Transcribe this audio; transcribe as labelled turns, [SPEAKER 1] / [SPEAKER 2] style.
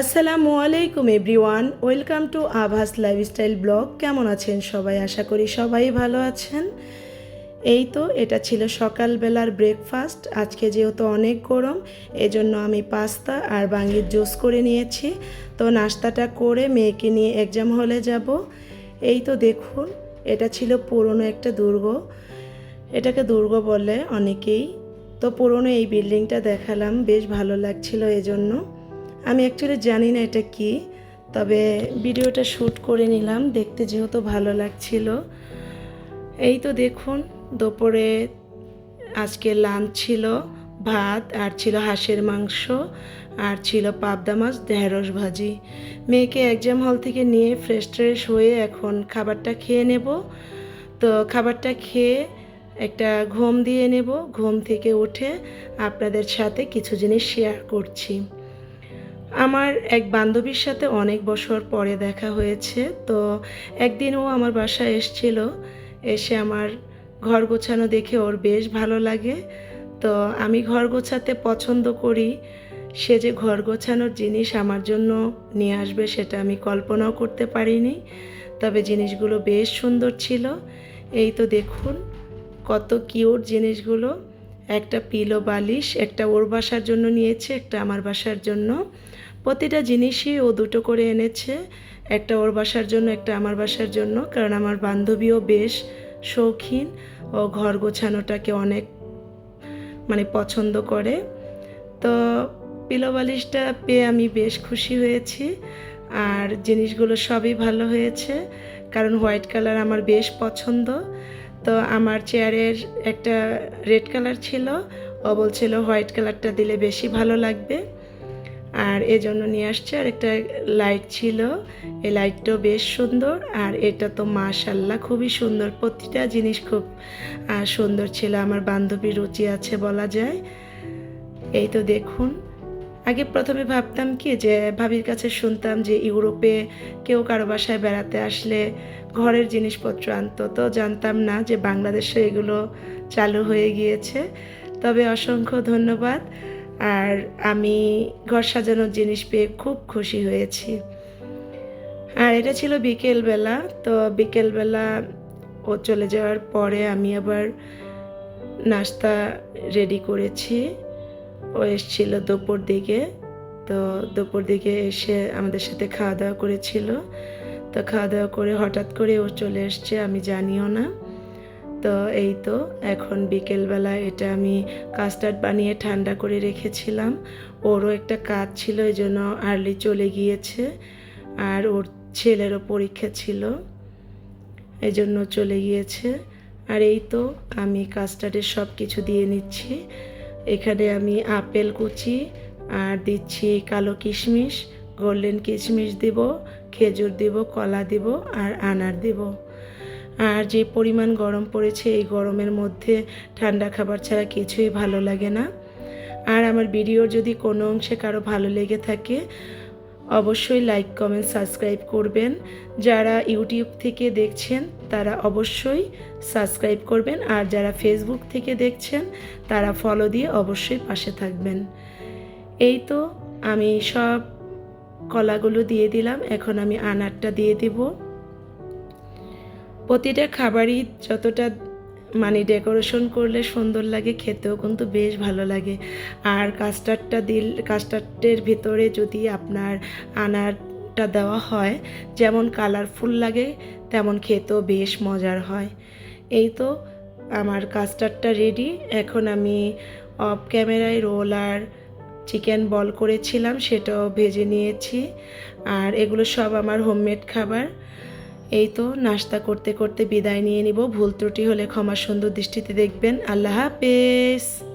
[SPEAKER 1] আসসালামু আলাইকুম, everyone. Welcome to Abhas lifestyle blog. কেমন আছেন সবাই? আশা করি সবাই ভালো আছেন। এই তো, এটা ছিল সকালবেলার ব্রেকফাস্ট আজকে যেহেতু অনেক গরম, এজন্য আমি পাস্তা আর বাঙ্গির জুস করে নিয়েছি। তো নাস্তাটা করে মেয়েকে নিয়ে এক্সাম হলে যাব। এই তো দেখুন, এটা ছিল পুরনো একটা দুর্গ। এটাকে দুর্গ বলে অনেকেই। তো পুরনো এই বিল্ডিংটা দেখালাম, বেশ ভালো লাগছিল এজন্য। আমি অ্যাকচুয়ালি জানি না এটা কি, তবে ভিডিওটা শ্যুট করে নিলাম, দেখতে যেহেতু ভালো লাগছিল। এই তো দেখুন, দুপুরে আজকে লাঞ্চ ছিল, ভাত, আর ছিল হাঁসের মাংস, আর ছিল পাবদা মাছ, ঢেঁড়স ভাজি। মেয়েকে এক্সাম হল থেকে নিয়ে ফ্রেশ ট্রেশ হয়ে এখন খাবারটা খেয়ে নেব। তো খাবারটা খেয়ে একটা ঘুম দিয়ে নেব, ঘুম থেকে উঠে আপনাদের সাথে কিছু জিনিস শেয়ার করছি। আমার এক বান্ধবীর সাথে অনেক বছর পরে দেখা হয়েছে, তো একদিন ও আমার বাসায় এসছিল, এসে আমার ঘর গোছানো দেখে ওর বেশ ভালো লাগে। তো আমি ঘর গোছাতে পছন্দ করি, সে যে ঘর গোছানোর জিনিস আমার জন্য নিয়ে আসবে সেটা আমি কল্পনাও করতে পারিনি, তবে জিনিসগুলো বেশ সুন্দর ছিল। এই তো দেখুন, কত কিউট জিনিসগুলো। একটা পিলো বালিশ, একটা ওর বাসার জন্য নিয়েছে, একটা আমার বাসার জন্য। প্রতিটা জিনিসই ও দুটো করে এনেছে, একটা ওর বাসার জন্য, একটা আমার বাসার জন্য, কারণ আমার বান্ধবীও বেশ শৌখিন। ও ঘর গোছানোটাকে অনেক মানে পছন্দ করে। তো পিলো বালিশটা পেয়ে আমি বেশ খুশি হয়েছি, আর জিনিসগুলো সবই ভালো হয়েছে, কারণ হোয়াইট কালার আমার বেশ পছন্দ। তো আমার চেয়ারের একটা রেড কালার ছিল, ও বলছিল হোয়াইট কালারটা দিলে বেশি ভালো লাগবে। আর এজন্য নিয়ে আসছে, আর একটা লাইট ছিল, এই লাইটটাও বেশ সুন্দর, আর এটা তো মাশাল্লাহ খুবই সুন্দর, প্রতিটা জিনিস খুব সুন্দর ছিল, আমার বান্ধবীর রুচি আছে বলা যায়। এই তো দেখুন আগে প্রথমে ভাবতাম কি যে ভাবির কাছে শুনতাম যে ইউরোপে কেউ কারও বাসায় বেড়াতে আসলে ঘরের জিনিসপত্র আনতো। তো জানতাম না যে বাংলাদেশে এগুলো চালু হয়ে গিয়েছে। তবে অসংখ্য ধন্যবাদ। আর আমি ঘর সাজানোর জিনিস পেয়ে খুব খুশি হয়েছি। আর এটা ছিল বিকেলবেলা। তো বিকেলবেলা ও চলে যাওয়ার পরে আমি আবার নাস্তা রেডি করেছি। ও এসছিল দুপুর দিকে। তো দুপুর দিকে এসে আমাদের সাথে খাওয়া দাওয়া করেছিল। তো খাওয়া দাওয়া করে হঠাৎ করে ও চলে এসছে, আমি জানিও না। তো এই তো, এখন বিকেলবেলা এটা আমি কাস্টার্ড বানিয়ে ঠান্ডা করে রেখেছিলাম। ওরও একটা কাজ ছিল, এই জন্য আর্লি চলে গিয়েছে। আর ওর ছেলেরও পরীক্ষা ছিল, এই জন্য চলে গিয়েছে। আর এই তো, আমি কাস্টার্ডের সব কিছু দিয়ে নিচ্ছি। এখানে আমি আপেল কুচি আর দিচ্ছি কালো কিশমিশ, গোল্ডেন কিশমিশ দেব, খেজুর দেব, কলা দেব আর আনার দেব। আর যে পরিমাণ গরম পড়েছে এই গরমের মধ্যে ঠান্ডা খাবার ছাড়া কিছুই ভালো লাগে না। আর আমার ভিডিওর যদি কোনো অংশে কারও ভালো লেগে থাকে অবশ্যই লাইক, কমেন্ট, সাবস্ক্রাইব করবেন। যারা ইউটিউব থেকে দেখছেন, তারা অবশ্যই সাবস্ক্রাইব করবেন। আর যারা ফেসবুক থেকে দেখছেন, তারা ফলো দিয়ে অবশ্যই পাশে থাকবেন। এই তো আমি সব কলাগুলো দিয়ে দিলাম। এখন আমি আনারটা দিয়ে দিব। প্রতিটা খাবারই যতটা মানে ডেকোরেশন করলে সুন্দর লাগে, খেতেও কিন্তু বেশ ভালো লাগে। আর কাস্টার্ডটা দিল কাস্টার্ডের ভিতরে যদি আপনার আনারটা দেওয়া হয়, যেমন কালারফুল লাগে, তেমন খেতেও বেশ মজার হয়। এই তো আমার কাস্টার্ডটা রেডি এখন আমি অফ ক্যামেরায় রোল আর চিকেন বল করেছিলাম, সেটাও ভেজে নিয়েছি। আর এগুলো সব আমার হোমমেড খাবার। এই তো নাস্তা করতে করতে বিদায় নিয়ে নিব। ভুল ত্রুটি হলে ক্ষমা সুন্দর দৃষ্টিতে দেখবেন। আল্লাহ হাফেজ।